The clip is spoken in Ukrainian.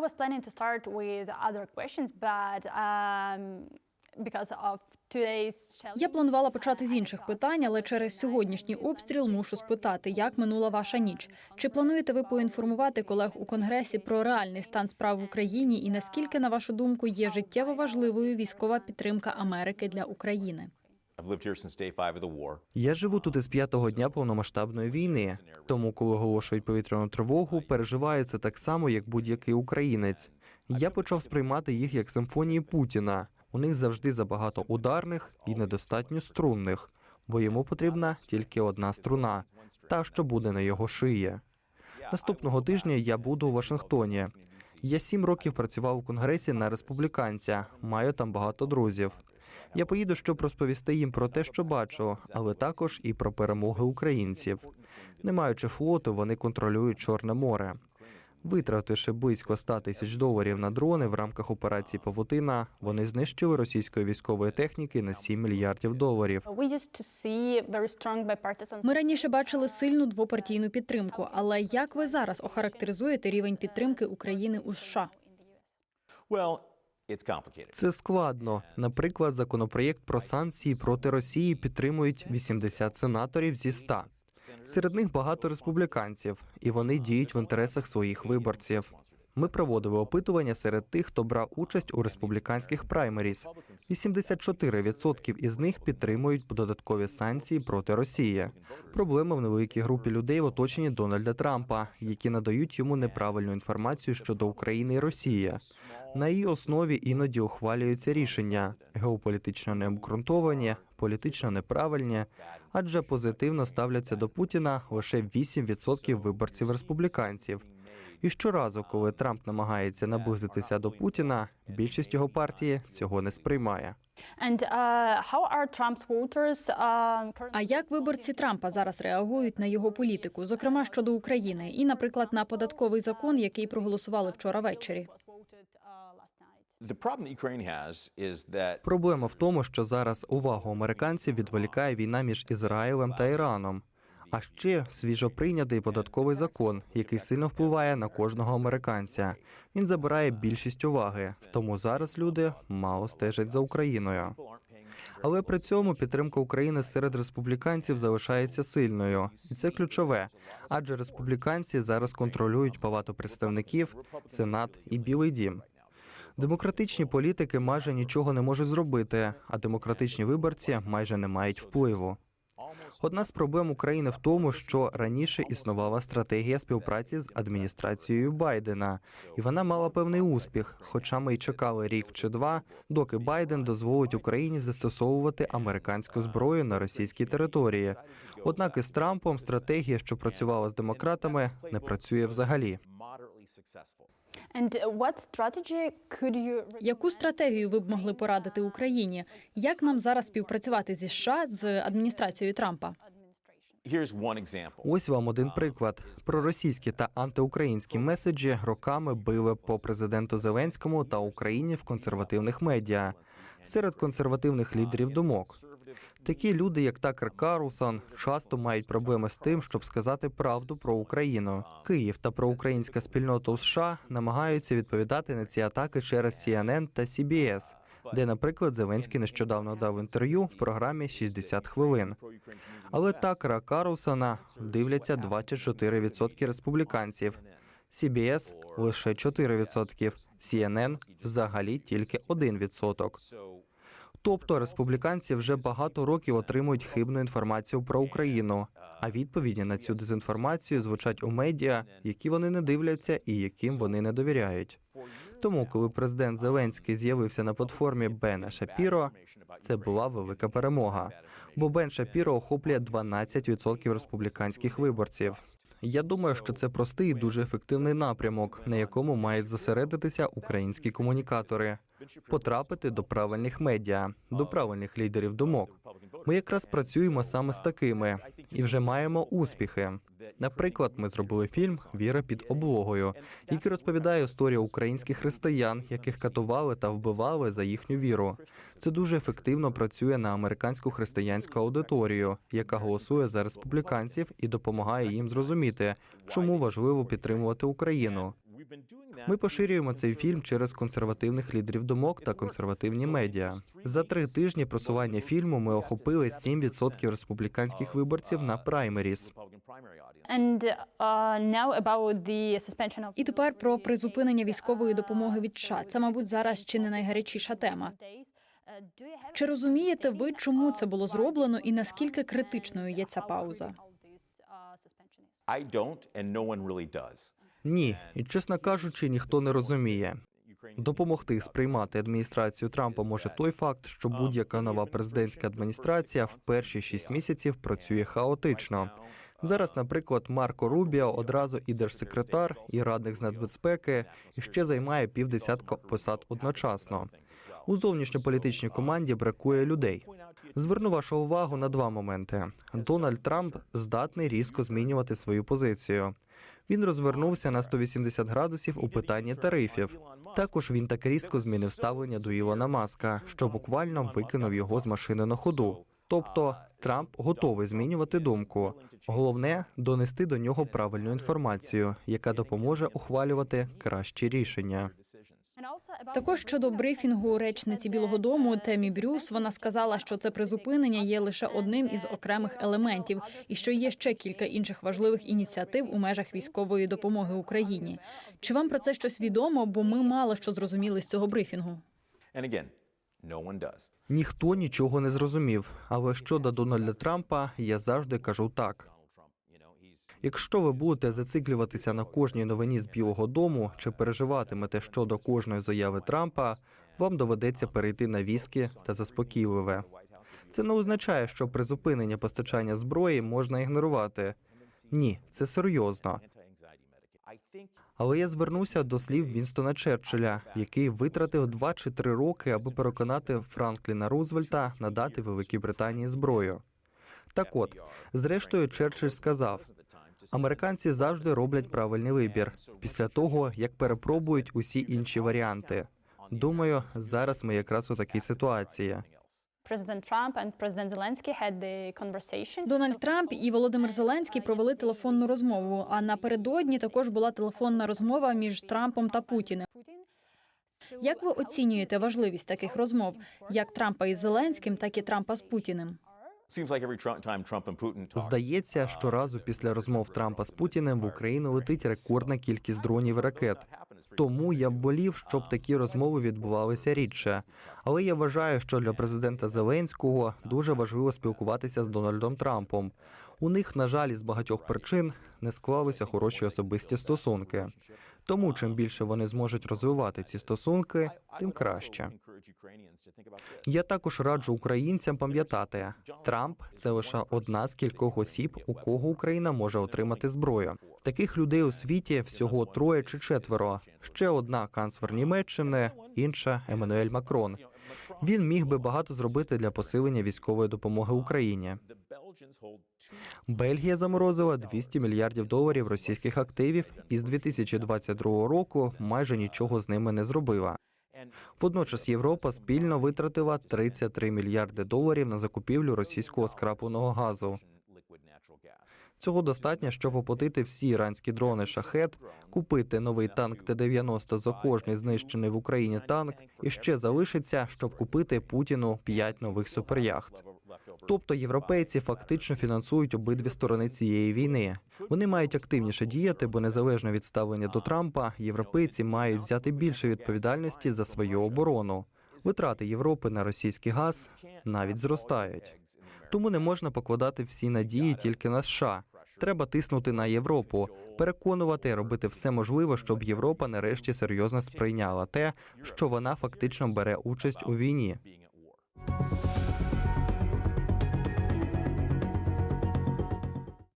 I was planning to start with other questions, but um, because of today's Я планувала почати з інших питань, але через сьогоднішній обстріл мушу спитати, як минула ваша ніч. Чи плануєте ви поінформувати колег у конгресі про реальний стан справ в Україні і наскільки, на вашу думку, є життєво важливою військова підтримка Америки для України? Я живу тут із п'ятого дня повномасштабної війни. Тому, коли оголошують повітряну тривогу, переживаю це так само, як будь-який українець. Я почав сприймати їх як симфонії Путіна. У них завжди забагато ударних і недостатньо струнних, бо йому потрібна тільки одна струна, та що буде на його шиї. Наступного тижня я буду у Вашингтоні. Я сім років працював у конгресі на республіканця, маю там багато друзів. Я поїду, щоб розповісти їм про те, що бачу, але також і про перемоги українців. Не маючи флоту, вони контролюють Чорне море. Витративши близько 100 тисяч доларів на дрони в рамках операції Павутина, вони знищили російської військової техніки на 7 мільярдів доларів. Ми раніше бачили сильну двопартійну підтримку. Але як ви зараз охарактеризуєте рівень підтримки України у США? Це складно. Наприклад, законопроєкт про санкції проти Росії підтримують 80 сенаторів зі 100. Серед них багато республіканців, і вони діють в інтересах своїх виборців. Ми проводили опитування серед тих, хто брав участь у республіканських праймеріс. 84% із них підтримують додаткові санкції проти Росії. Проблема в невеликій групі людей в оточенні Дональда Трампа, які надають йому неправильну інформацію щодо України і Росії. На її основі іноді ухвалюються рішення геополітично необґрунтовані, політично неправильні, адже позитивно ставляться до Путіна лише 8% виборців республіканців. І щоразу, коли Трамп намагається наблизитися до Путіна, більшість його партії цього не сприймає. Uh, uh, А як виборці Трампа зараз реагують на його політику, зокрема щодо України, і, наприклад, на податковий закон, який проголосували вчора ввечері? Проблема в тому, що зараз увагу американців відволікає війна між Ізраїлем та Іраном. А ще свіжоприйнятий податковий закон, який сильно впливає на кожного американця. Він забирає більшість уваги, тому зараз люди мало стежать за Україною. Але при цьому підтримка України серед республіканців залишається сильною, і це ключове. Адже республіканці зараз контролюють палату представників, сенат і Білий Дім. Демократичні політики майже нічого не можуть зробити, а демократичні виборці майже не мають впливу. Одна з проблем України в тому, що раніше існувала стратегія співпраці з адміністрацією Байдена, і вона мала певний успіх. Хоча ми й чекали рік чи два, доки Байден дозволить Україні застосовувати американську зброю на російській території. Однак із Трампом стратегія, що працювала з демократами, не працює взагалі. Яку стратегію ви б могли порадити Україні? Як нам зараз співпрацювати зі США з адміністрацією Трампа? Here's. Ось вам один приклад. Проросійські та антиукраїнські меседжі роками били по президенту Зеленському та Україні в консервативних медіа серед консервативних лідерів думок. Такі люди, як Такер Карлсон, часто мають проблеми з тим, щоб сказати правду про Україну. Київ та проукраїнська спільнота у США намагаються відповідати на ці атаки через CNN та CBS, де, наприклад, Зеленський нещодавно дав інтерв'ю програмі «60 хвилин. Але Такера Карлсона дивляться 24% республіканців. CBS – лише 4%, CNN – взагалі тільки 1%. Тобто республіканці вже багато років отримують хибну інформацію про Україну, а відповіді на цю дезінформацію звучать у медіа, які вони не дивляться і яким вони не довіряють. Тому, коли президент Зеленський з'явився на платформі Бена Шапіро, це була велика перемога. Бо Бен Шапіро охоплює 12% республіканських виборців. Я думаю, що це простий і дуже ефективний напрямок, на якому мають зосередитися українські комунікатори, потрапити до правильних медіа, до правильних лідерів думок. Ми якраз працюємо саме з такими і вже маємо успіхи. Наприклад, ми зробили фільм Віра під облогою, який розповідає історію українських християн, яких катували та вбивали за їхню віру. Це дуже ефективно працює на американську християнську аудиторію, яка голосує за республіканців і допомагає їм зрозуміти, чому важливо підтримувати Україну. Ми поширюємо цей фільм через консервативних лідерів думок та консервативні медіа. За три тижні просування фільму ми охопили 7% республіканських виборців на праймеріс. And uh, now about the suspension of І тепер про призупинення військової допомоги від США. Це, мабуть, зараз чи не найгарячіша тема. Чи розумієте ви, чому це було зроблено, і наскільки критичною є ця пауза? I don't, and no one really does. Ні, і чесно кажучи, ніхто не розуміє. Допомогти сприймати адміністрацію Трампа може той факт, що будь-яка нова президентська адміністрація в перші шість місяців працює хаотично. Зараз, наприклад, Марко Рубіо одразу і держсекретар, і радник з нацбезпеки, і ще займає півдесятка посад одночасно. У зовнішньополітичній команді бракує людей. Зверну вашу увагу на два моменти. Дональд Трамп здатний різко змінювати свою позицію. Він розвернувся на 180 градусів у питанні тарифів. Також він так різко змінив ставлення до Ілона Маска, що буквально викинув його з машини на ходу. Тобто Трамп готовий змінювати думку. Головне донести до нього правильну інформацію, яка допоможе ухвалювати кращі рішення. Також щодо брифінгу речниці Білого Дому Темі Брюс, вона сказала, що це призупинення є лише одним із окремих елементів, і що є ще кілька інших важливих ініціатив у межах військової допомоги Україні. Чи вам про це щось відомо? Бо ми мало що зрозуміли з цього брифінгу. Ніхто нічого не зрозумів. Але щодо Дональда Трампа, я завжди кажу так. Якщо ви будете зациклюватися на кожній новині з Білого Дому чи переживатимете щодо кожної заяви Трампа, вам доведеться перейти на віскі та заспокійливе. Це не означає, що призупинення постачання зброї можна ігнорувати. Ні, це серйозно. Але я звернуся до слів Вінстона Черчилля, який витратив два чи три роки, аби переконати Франкліна Рузвельта надати Великій Британії зброю. Так от, зрештою, Черчилль сказав: американці завжди роблять правильний вибір після того, як перепробують усі інші варіанти. Думаю, зараз ми якраз у такій ситуації. President Trump and President Zelensky had the conversation. Дональд Трамп і Володимир Зеленський провели телефонну розмову. А напередодні також була телефонна розмова між Трампом та Путіним. Як ви оцінюєте важливість таких розмов, як Трампа із Зеленським, так і Трампа з Путіним? Здається, щоразу після розмов Трампа з Путіним в Україну летить рекордна кількість дронів і ракет. Тому я б волів, щоб такі розмови відбувалися рідше. Але я вважаю, що для президента Зеленського дуже важливо спілкуватися з Дональдом Трампом. У них, на жаль, із багатьох причин не склалися хороші особисті стосунки. Тому чим більше вони зможуть розвивати ці стосунки, тим краще. Я також раджу українцям пам'ятати, Трамп це лише одна з кількох осіб, у кого Україна може отримати зброю. Таких людей у світі всього троє чи четверо. Ще одна канцлер Німеччини, інша Еммануель Макрон. Він міг би багато зробити для посилення військової допомоги Україні. Бельгія заморозила 200 мільярдів доларів російських активів і з 2022 року майже нічого з ними не зробила. Водночас Європа спільно витратила 33 мільярди доларів на закупівлю російського скрапленого газу. Цього достатньо, щоб оплатити всі іранські дрони шахет, купити новий танк Т-90 за кожний знищений в Україні танк, і ще залишиться, щоб купити Путіну 5 нових суперяхт. Тобто європейці фактично фінансують обидві сторони цієї війни. Вони мають активніше діяти, бо незалежно від ставлення до Трампа, європейці мають взяти більше відповідальності за свою оборону. Витрати Європи на російський газ навіть зростають. Тому не можна покладати всі надії тільки на США. Треба тиснути на Європу, переконувати, робити все можливе, щоб Європа нарешті серйозно сприйняла те, що вона фактично бере участь у війні.